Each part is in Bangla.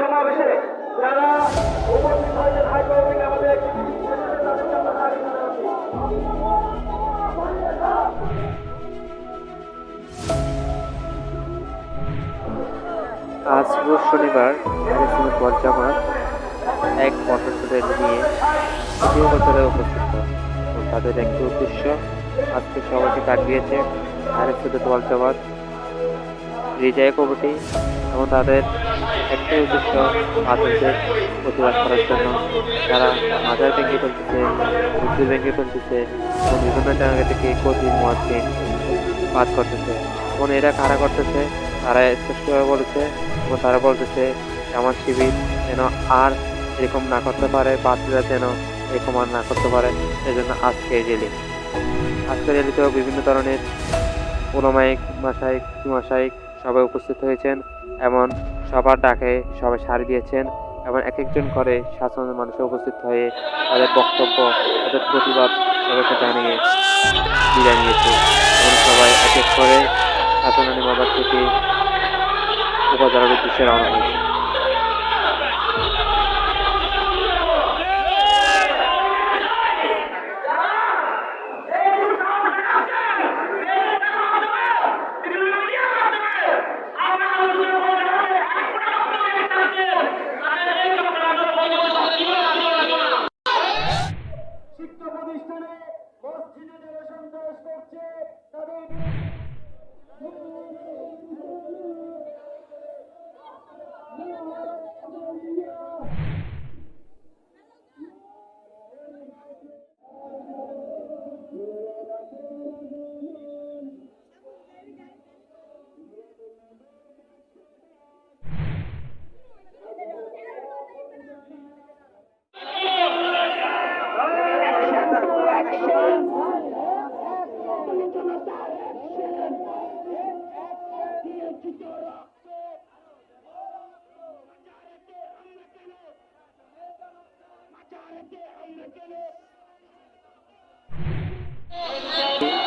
সমাবেশে যারা উপস্থিত হয়েছেন, হাইকোর্টে আমাদের। আজ শনিবার পর্যামাত এক বছরের নিয়ে দ্বিতীয় বছরে উপস্থিত তাদের একটি উদ্দেশ্য, আজকে সবাইকে কাটিয়েছে আরেক শুধু দলচাবাদ রিজায় কমিটি এবং তাদের একটাই উদ্দেশ্য আতঙ্কের প্রতিবাদ করার জন্য। তারা মাজার ভেঙে ফেলতেছে মন্দির ভেঙে ফেলতেছে এবং বিভিন্ন জায়গা থেকে কঠিন মহাসিন পাঠ করতেছে। এবং এরা কারা করতেছে? তারা স্পষ্টভাবে বলেছে এবং তারা বলতেছে আমার শিবির যেন আর এরকম না করতে পারে, বাচ্চারা যেন এরকম আর না করতে পারে। সেজন্য আজকে রেলি আজকে রেলিতেও বিভিন্ন ধরনের ওলামাইক মাসাইক মাসাইক সবাই উপস্থিত হয়েছেন। এমন সবার ডাকে সবাই সাড়ি দিয়েছেন এবং এক একজন করে শাসনের মানুষে উপস্থিত হয়ে তাদের বক্তব্য, তাদের প্রতিবাদ সবাইকে জানিয়ে বিদায় নিয়েছে। এবং সবাই এক এক করে শাসনানি মাদার থেকে উপজেলার উদ্দেশ্যে রওনা হয়েছে।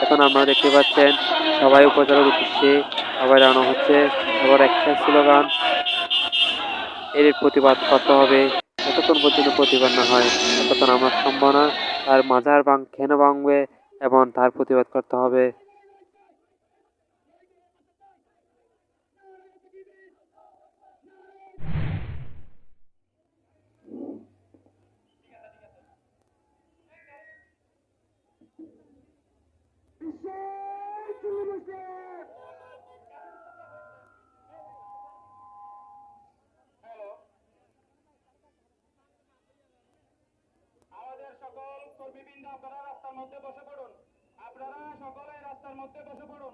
এখন আপনারা দেখতে পাচ্ছেন, সবাই উপজেলার উদ্দেশ্যে সবাই রানো হচ্ছে, সবার একটা স্লোগান এর প্রতিবাদ করতে হবে। যতক্ষণ পর্যন্ত প্রতিবাদ না হয় ততক্ষণ আমরা সম্ভব না তার মাজার ভাঙ কেন ভাঙবে এবং তার প্রতিবাদ করতে হবে। আমাদের সকল কর্মীবৃন্দ আপনারা রাস্তার মধ্যে বসে পড়ুন। আপনারা সকলে রাস্তার মধ্যে বসে পড়ুন।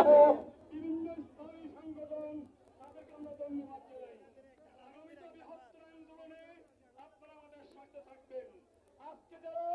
বিভিন্ন স্তরী সংগঠন তাদেরকে ধন্যবাদ আন্দোলনে আপনারা আমাদের সাথে থাকবেন আজকে যারা